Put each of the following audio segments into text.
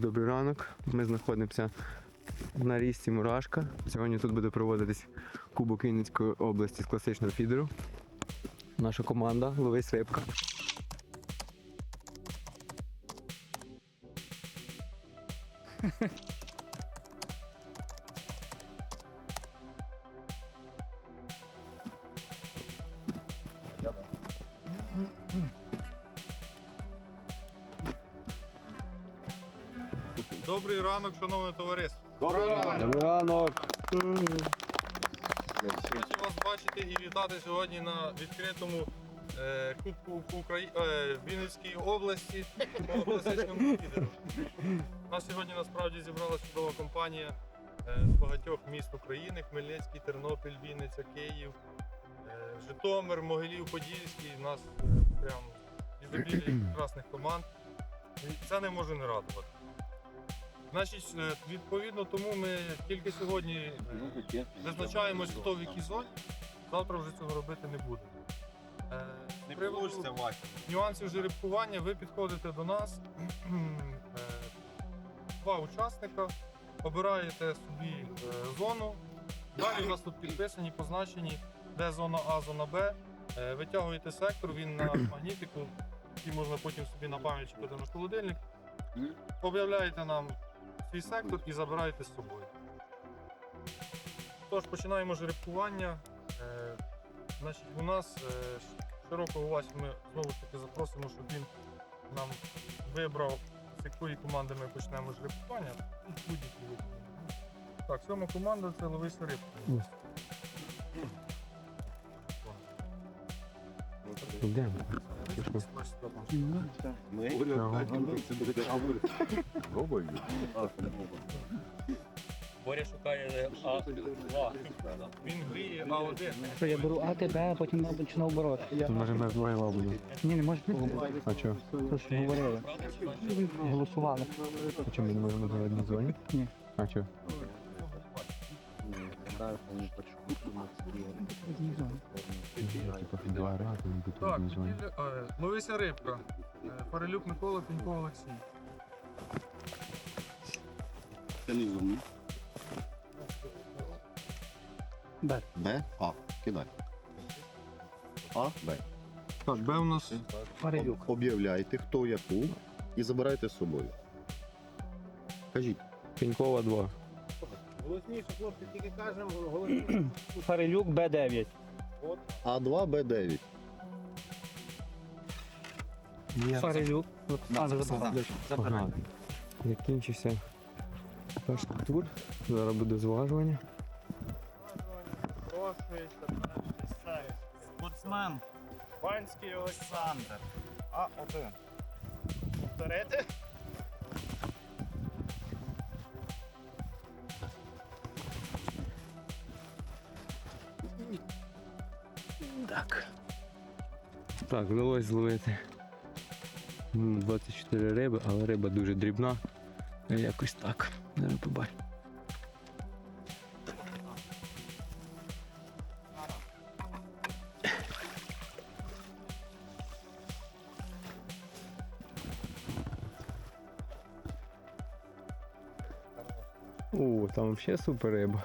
Добрий ранок. Ми знаходимося на річці Мурашка. Сьогодні тут буде проводитись Кубок Вінницької області з класичного фідеру. Наша команда Ловись Рибка. Ранок, шановне товариство. Добрий ранок! Раді вас бачити і вітати сьогодні на відкритому е, Кубку Украї... е, Вінницькій області по класичному фідеру. У нас сьогодні насправді зібралася чудова компанія е, з багатьох міст України: Хмельницький, Тернопіль, Вінниця, Київ, е, Житомир, Могилів, Подільський. У нас е, прям ізобілі прекрасних команд. І це не може не радувати. Значить, е, відповідно тому ми тільки сьогодні е, визначаємось, хто в якій зоні. Завтра вже цього робити не будемо. Е, з приводу Вася. нюансів жеребкування ви підходите до нас. Два учасника, обираєте собі зону. Далі у нас тут підписані, позначені, де зона А, зона Б. Витягуєте сектор, він на магнітику, який можна потім собі на пам'ять чіпити на холодильник. Об'являєте нам свій сектор і забираєте з собою. Тож, починаємо жеребкування. Е, значить, у нас е, широкого Васю ми знову ж таки запросимо, щоб він нам вибрав, з якої команди ми почнемо жеребкування. Ну, будь-які. Так, сьома команда це ловись рибку. Йдемо. Боря шукає А2. Він гріє А1. Що я беру А, тебе, а потім почну оборот. Може ми вдвоє будемо. Ні, не може бути. А чого? То що говорили. Голосували. А чому ми не можемо бути в одній зоні? Ні. А чого? Типу під два рази ми тут Так, одній зоні. тоді, е, ловися рибка. Е, Паралюк Микола, Пінько Олексій. Це не зумні. Б. Б, А. Кидай. А, Б. Так, Б у нас Парилюк. Об'являйте, хто яку, і забирайте з собою. Кажіть. Пенькова 2. Парилюк Б9. А2, Б9. Парилюк. А, не забагато. Закінчився перший тур. Зараз буде зважування. Спортсмен Банський Олександр. А1. Повторити? Так, вдалося зловити м, 24 риби, але риба дуже дрібна. Якось так. Зараз побачимо. О, там взагалі супер риба.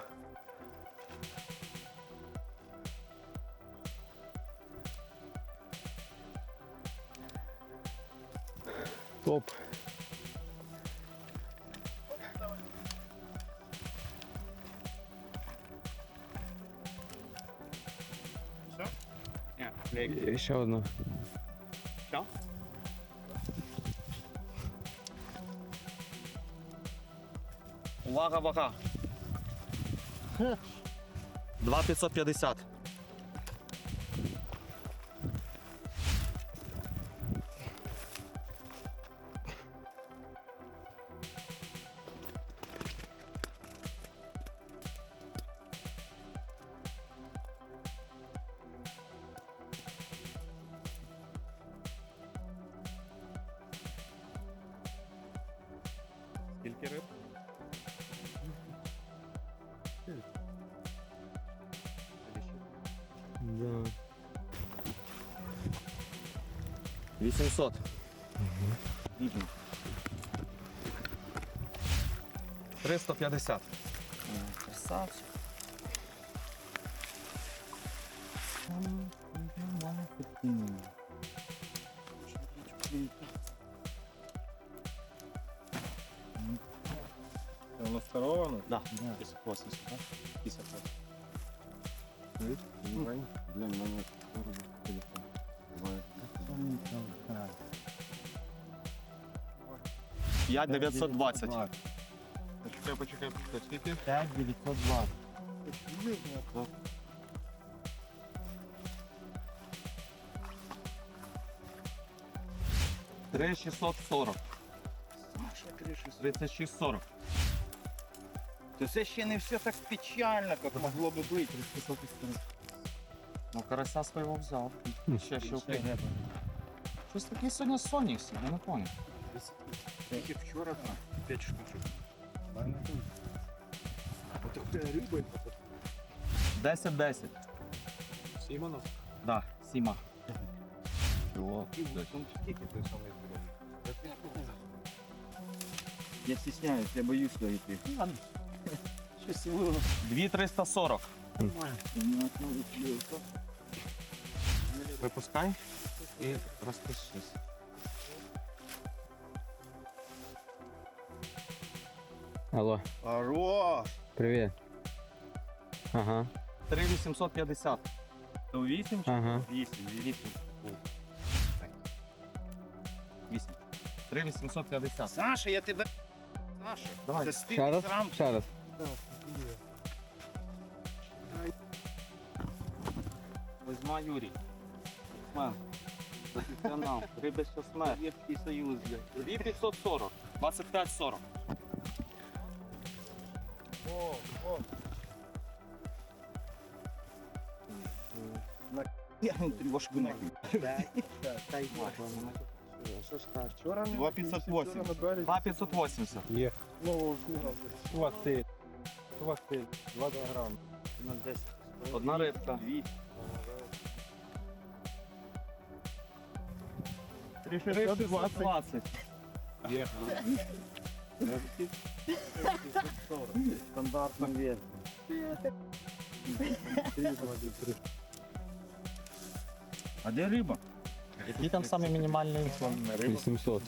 І ще одна. Увага, вага. 2550. Скільки риб? Да. 800. 350. Красавчик. Да, 1080, да? 58. Для мене телефон. Я 920. Почекай, почекай, почекай. Скільки? 5 920. Три 640. 3640. То це ще не все так печально, як могло би бути. Ну, карася свого взяв. Ще ще окей. Щось таке сьогодні сонні всі, я не понял. Тільки вчора там 5 штучок. 10-10. Сімонов. Да, сіма. Я стісняюсь, я боюсь дойти. 2340. Випускай і розпишись. Алло, Хорош! привіт. Ага, 3850. То 8 ага. 8, 8. 8. 3850. Саша, я тебе... Саша, Давай. це Ще стиль раз, срам. ще раз. Возьма Юрій. Мен. Професіонал. Риби що смерть. Євський Союз, блядь. 2540. 2540. О, о. Я трошку нахуй. Вчора 2508. 2580. Хватиль. Хватиль. 20 грам. Одна рибка. 3620. Стандартно вес. А де риба? Який там самий мінімальний? 800.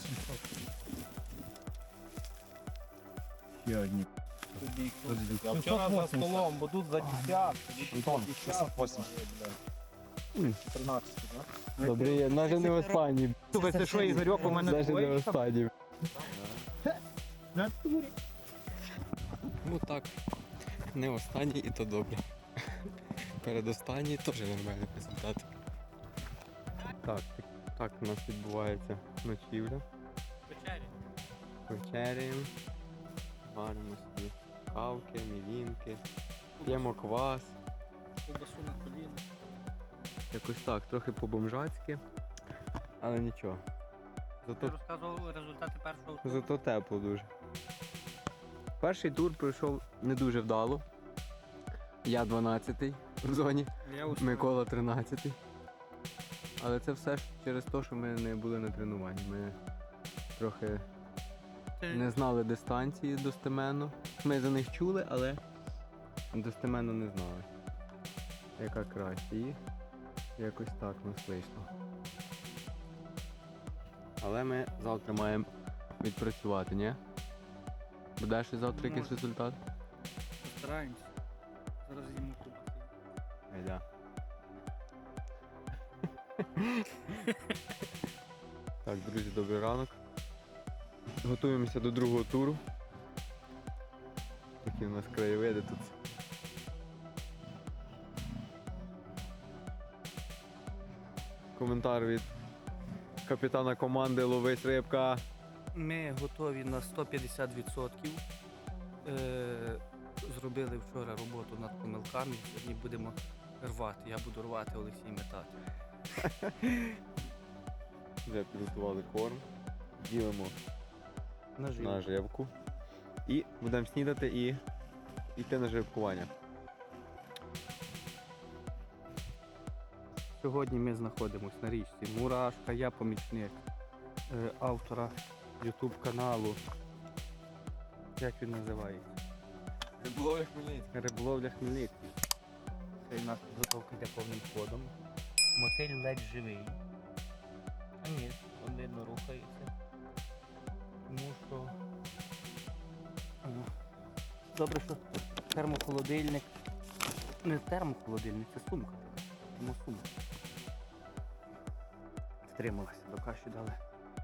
Я вчора за столом, бо тут за десят. Антон, 680. Добре, я навіть не в останній. Слухай, це що, Ігорьок, у мене Навіть не в двоє? останній. Ну так, не останній і то добре. Передостанній теж нормальний результат. Так, так у нас відбувається ночівля. Вечері. Вечеряємо, варимо собі кавки, мівінки, п'ємо квас. Ковбасу на коліно. Якось так, трохи по-бомжацьки, але нічого. Зато, розказував результати першого туру. зато тепло дуже. Перший тур пройшов не дуже вдало. Я 12-й в зоні, Я. Микола 13-й. Але це все ж через те, що ми не були на тренуванні. Ми трохи Ти- не знали дистанції достеменно. Ми за них чули, але достеменно не знали. Яка краще. Якось так у нас вийшло. Але ми завтра маємо відпрацювати, ні? Буде ще завтра якийсь результат? Постараємось. Зараз їмо ковбаси. Айда. так, друзі, добрий ранок. Готуємося до другого туру. Такі у нас краєвиди тут. Коментар від капітана команди Ловись рибка. Ми готові на 150%. Е, зробили вчора роботу над помилками. Сьогодні будемо рвати. Я буду рвати, Олексій метати. Вже підготували корм. Ділимо Нажив. на живку. І будемо снідати і йти на живкування. Сьогодні ми знаходимося на річці Мурашка. Я помічник е, автора YouTube каналу Як він називається? Риболовля Хмельницький. Риболовля Хмельницький. Це у нас підготовка йде повним ходом. Мотель ледь живий. А ні, він видно рухається. Тому що. Добре, що термохолодильник. Не термохолодильник, це сумка. Тому сумка. Стрималася, до каші дали.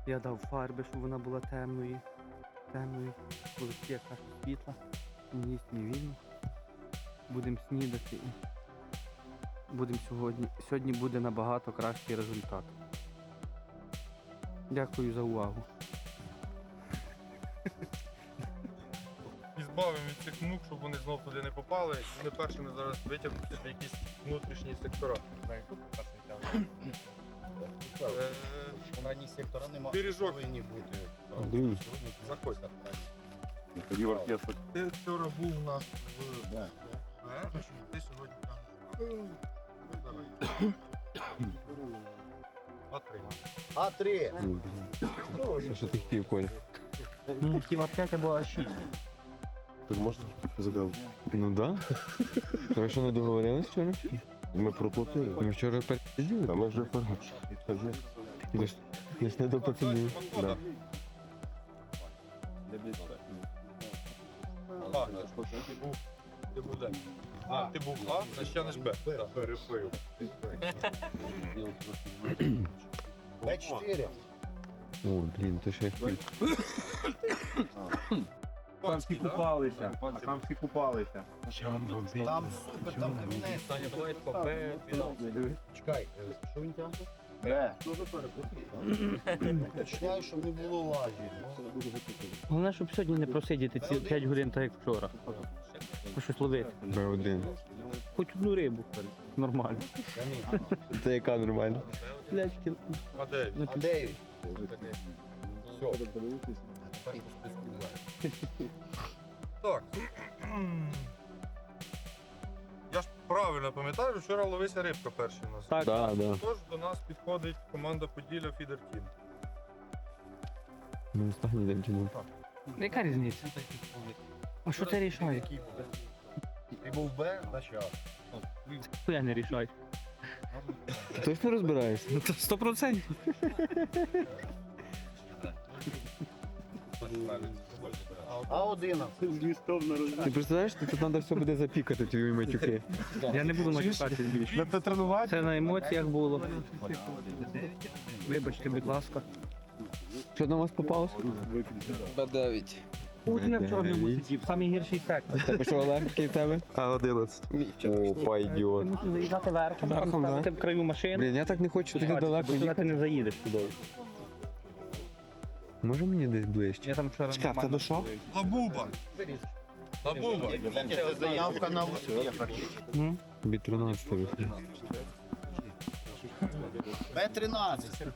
Я дав фарби, щоб вона була темною. Темною. Коли є каша світла. Їсть не вільно. Будемо снідати. Будемо сьогодні. Сьогодні буде набагато кращий результат. Дякую за увагу. І від цих мук, щоб вони знов туди не попали. Вони першими зараз витягнуться в якісь внутрішні сектора. Е, Ранні сектора немає. Пиріжок. Повинні бути. Друзі. Заходь. Тоді в оркестр. Ти вчора був у нас в Да. Е, Ти сьогодні там. А три. А3. Ну, блін. Що ти хотів, Коля? Ну, хотів аптека була ще. Так можна задав? Ну да. Ви що не договорились вчора? Ми проплатили. Ми вчора переділи. А ми вже перш. Десь, десь не до пацанів. Да. А, ти був. Ти був де? А, ти був А, значить ще не ж Б. Перепив. Б4. О, блін, то ще. Там всі купалися. Там всі купалися. Там супер, там кабінет. Саня, давай Чекай, е, що він тягне? Бре. Уточняю, щоб не було лажі. Головне, щоб сьогодні не просидіти ці 5 годин, так як вчора. Щось ловити. Б1. Хоч одну рибу. Нормально. Це яка нормальна? Де? він? А де він? Все. Так. Я ж правильно пам'ятаю, вчора ловися рибка перший у нас. Так. Да, да. Тож до нас підходить команда Поділля Фідер Тім. Ну, останній день чи не? Яка різниця? А що це рішає? Ти був Б, значить А. Я не рішаю. Ти точно розбираєшся? Сто процентів. А11. Ти представляєш, тут треба все буде запікати, твої матюки. Я не буду матюкатись більше. Це тренувати? Це на емоціях було. Вибачте, будь ласка. Що на вас попалось? Путіна вчора не сидів, самий гірший сектор. Тебе що, Олег, який в тебе? А11. Опа, ідіот. Мусив заїжджати верхом, Верхом, ставити в краю машини. Блін, я так не хочу туди далеко туди ти не заїдеш туди. Може мені десь ближче? Я там вчора нормально. Лабуба! Лабуба! Це заявка на успіх. М? Тобі 13 виходить. Б13.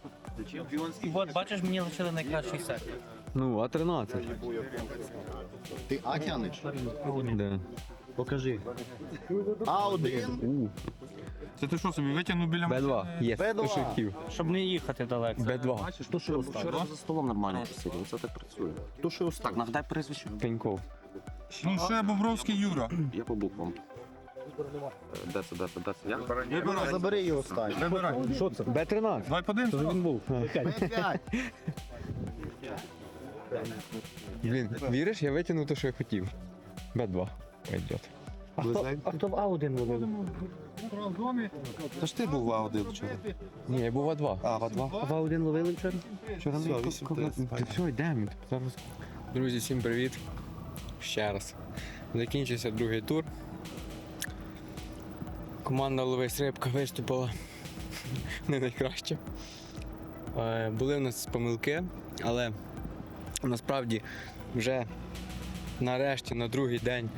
От, бачиш, мені лишили найкращий сектор. Ну, А13. Ти А тянеш? Покажи. А1. У, Це ти що собі витягнув біля Б2. Є, Б2. то що хотів. Щоб не їхати далеко. Б2. Хто що Вчора за столом нормально посидів, це так працює. То що Так, нагадай прізвище. Пеньков. Ну ще Бобровський Юра. Я по буквам. Е, Де це, де це, де це? Як? Вибирай. Забери його стань. Вибирай. Що це? Б13. Давай подивимося. Він був. Б5. Блін, віриш, я витягнув те, що я хотів. Б2. Пойдет. А хто, а хто в А1 ловив? Та ж ти був в А1 вчора. Ні, я був А2. А, в А2? А в А1 ловили вчора? Вчора не Ти все, йдемо. Зараз. Друзі, всім привіт. Ще раз. Закінчився другий тур. Команда Ловись Рибка виступила не найкраще. Е, Були в нас помилки, але насправді вже нарешті на другий день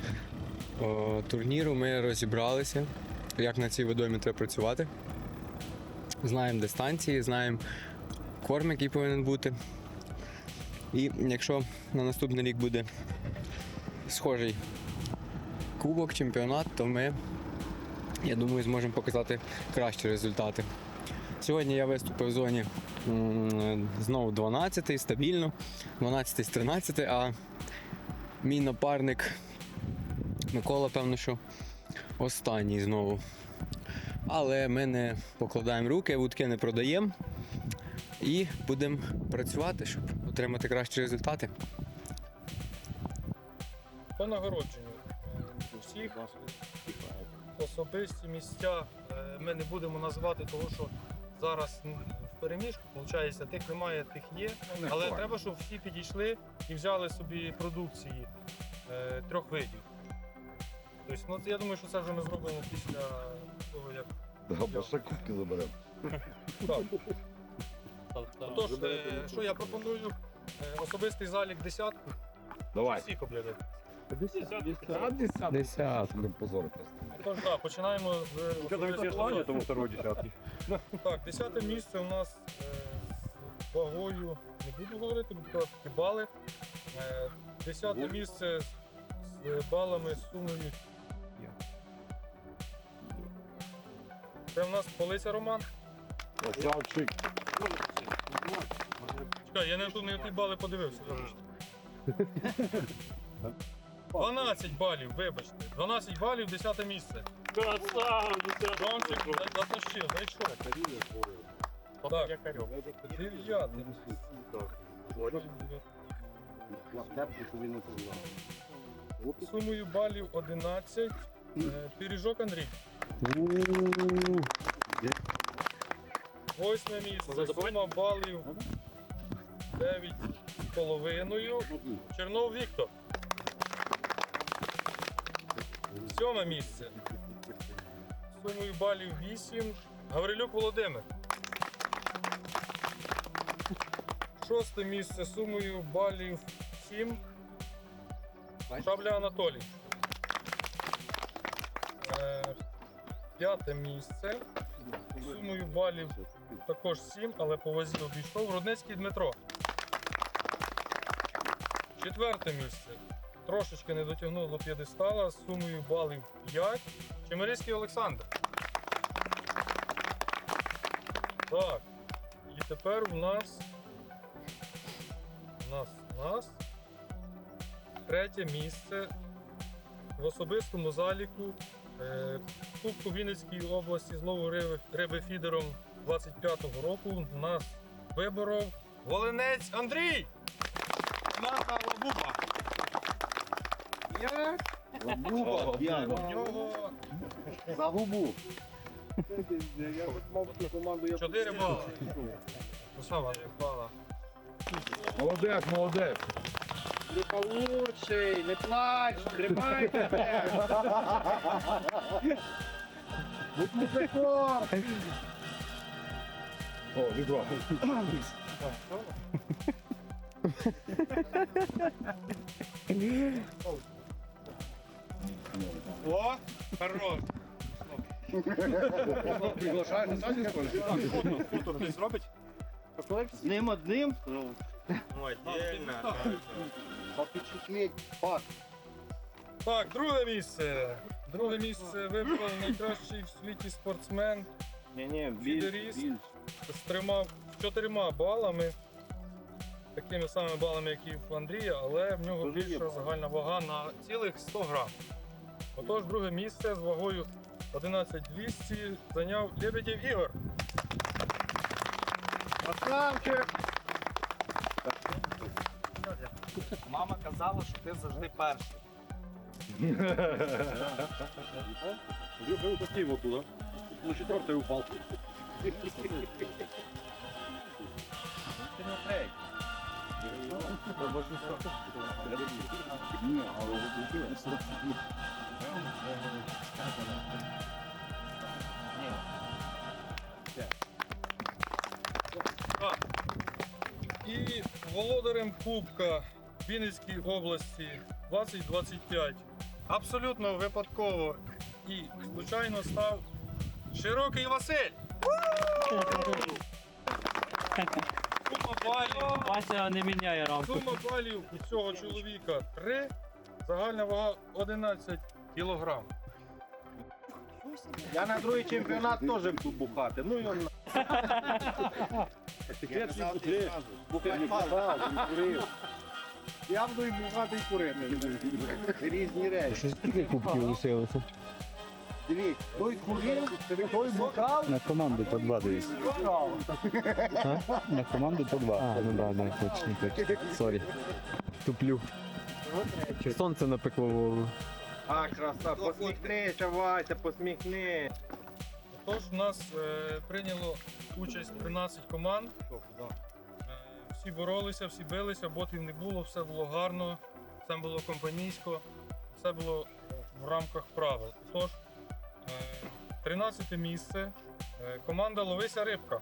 турніру ми розібралися, як на цій водоймі треба працювати. Знаємо дистанції, знаємо корм, який повинен бути. І якщо на наступний рік буде схожий кубок, чемпіонат, то ми, я думаю, зможемо показати кращі результати. Сьогодні я виступив в зоні знову 12-й, стабільно, 12 з 13, а мій напарник Микола, певно, що останній знову. Але ми не покладаємо руки, вудки не продаємо і будемо працювати, щоб отримати кращі результати. По нагородженню всіх особисті місця е, ми не будемо називати, тому що зараз в переміжку, виходить, тих немає, тих є. Але треба, щоб всі підійшли і взяли собі продукції е, трьох видів. Тобто, ну, це, я думаю, що це вже ми зробимо після того, як. Да, бо ще кубки заберемо. Так. Отож, е, що я пропоную? Е, особистий залік десятку. Давай. Всіх об'явити. Десятку. Не позори просто. Тож так, починаємо з особистого заліку. тому второй десятки. Так, десяте місце у нас е, з вагою, не буду говорити, буду казати бали. Е, десяте місце з, з балами з сумою. Це у нас Полиця Роман. Красавчик. Чекай, я не тут не ті бали подивився. вибачте. 12 балів, вибачте. 12 балів, 10 місце. Ромчик за- затащив, зайшов. Так, дев'яте. Сумою балів 11. Е, Пиріжок Андрій. Восьме місце. Сума балів 9 з половиною. Чернов Віктор. Сьоме місце. Сумою балів 8. Гаврилюк Володимир. Шосте місце сумою балів 7. Шабля Анатолій. П'яте місце. Сумою балів також 7, але по вазі обійшов. Рудницький Дмитро. Четверте місце. Трошечки не дотягнув до п'єдестала сумою балів 5. Чемерицький Олександр. Так. І тепер у нас. У нас, у нас. Третє місце в особистому заліку е, Кубку Вінницької області з лову риби, риби фідером 25-го року нас виборов Волинець Андрій! Наша лабуба. Лабуба, У п'яна. нього За губу. 4 бали. Слава бала. Молодець, молодець. Лучший, не плач, тримайте. Будь мужиком. О, відро. О, хорош. Приглашаєш на саді Фото хтось зробить? З ним одним. Попечатлеть. Пак. Так, друге місце. Друге місце вибрав найкращий в світі спортсмен Ні-ні, Фідеріст з трьома чотирма балами. Такими самими балами, як і в Андрія, але в нього Дуже є більша бали. загальна вага на цілих 100 грам. Отож, друге місце з вагою 11200 зайняв Лебедєв Ігор. Красавчик. Мама казала, що ти завжди перший. Был таким вот туда. На четвертый упал. Ти на третій. Не, а вот І володарем Кубка Вінницької області 2025 абсолютно випадково і звичайно став Широкий Василь. Сума балів, Вася не міняє рамку. сума балів у цього чоловіка 3, загальна вага 11 кілограм. Я на другий чемпіонат теж буду бухати. Ну його Бухать мало, не курил. Я буду і бухати, і курити. Різні речі. Скільки кубків лишилося? Диві, той курив, той бухав. На команду по два дивись. На команду по два. А, ну да, да, точно, точно. Сорі. Туплю. Сонце напекло голову. А, краса, посміхнися, Вася, посміхни. Тож у нас е, прийняло участь 13 команд. Е, всі боролися, всі билися, ботів не було, все було гарно, все було компанійсько, все було в рамках правил. Тож, е, 13 місце. Е, команда Ловися рибка.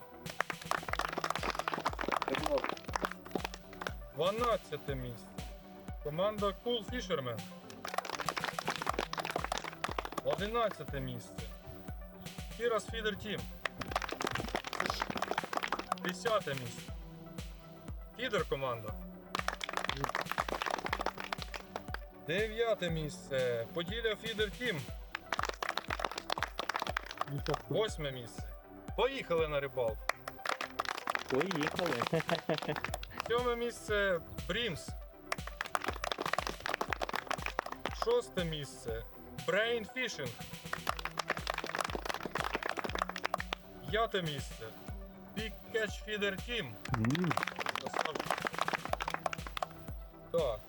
12 місце. Команда Cool Fisherman. 11 місце. Кірас Фідер Тім. 10 місце. Фідер команда. 9 місце. Поділля Фідер Тім. 8 місце. Поїхали на рибалку. Поїхали. Сьоме місце Брімс. Шосте місце Brain Fishing. П'яте місце Big Catch Feeder Team. Так.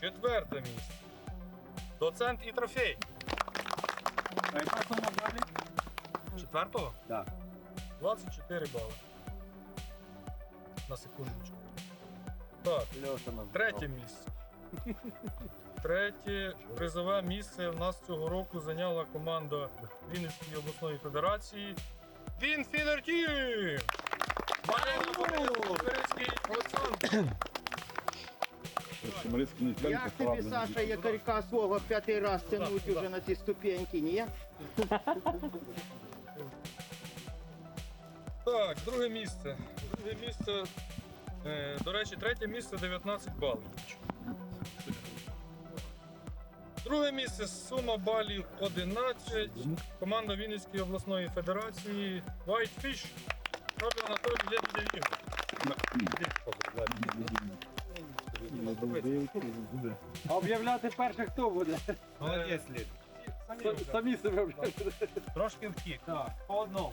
Четверте місце. Доцент і трофей. А яка сума далі? Четвертого? Так. 24 бали. На секундочку. Так. Третє місце. Третє призове місце в нас цього року зайняла команда Вінницької обласної федерації. Він Фідер Тім! Маленький Олександр. Як тобі, Саша, якорька свого п'ятий раз тянуть уже на ці ступеньки, ні? Так, друге місце. Друге місце. Е, до речі, третє місце 19 балів. Друге місце сума балів 11. Команда Вінницької обласної федерації Whitefish. Робить Анатолій Лебедєв. А об'являти перше хто буде? Молодець, Лід. Самі себе об'являти. Трошки втік. Так, по одному.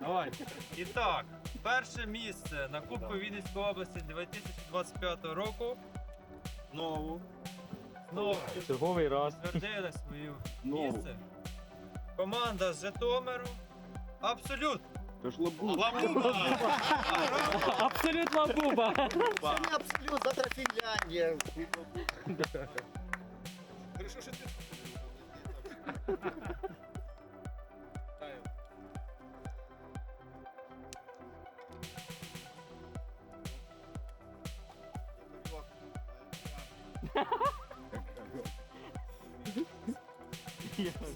Давай. І так, перше місце на Кубку Вінницької області 2025 року. Знову. Знову Черговий раз. твердили своє місце. Команда з Житомиру. Це ж лабуба. Лабуба! Абсолютно буба. Це не абсолют, завтра Фінляндія. Хорошо, що ти. Yes.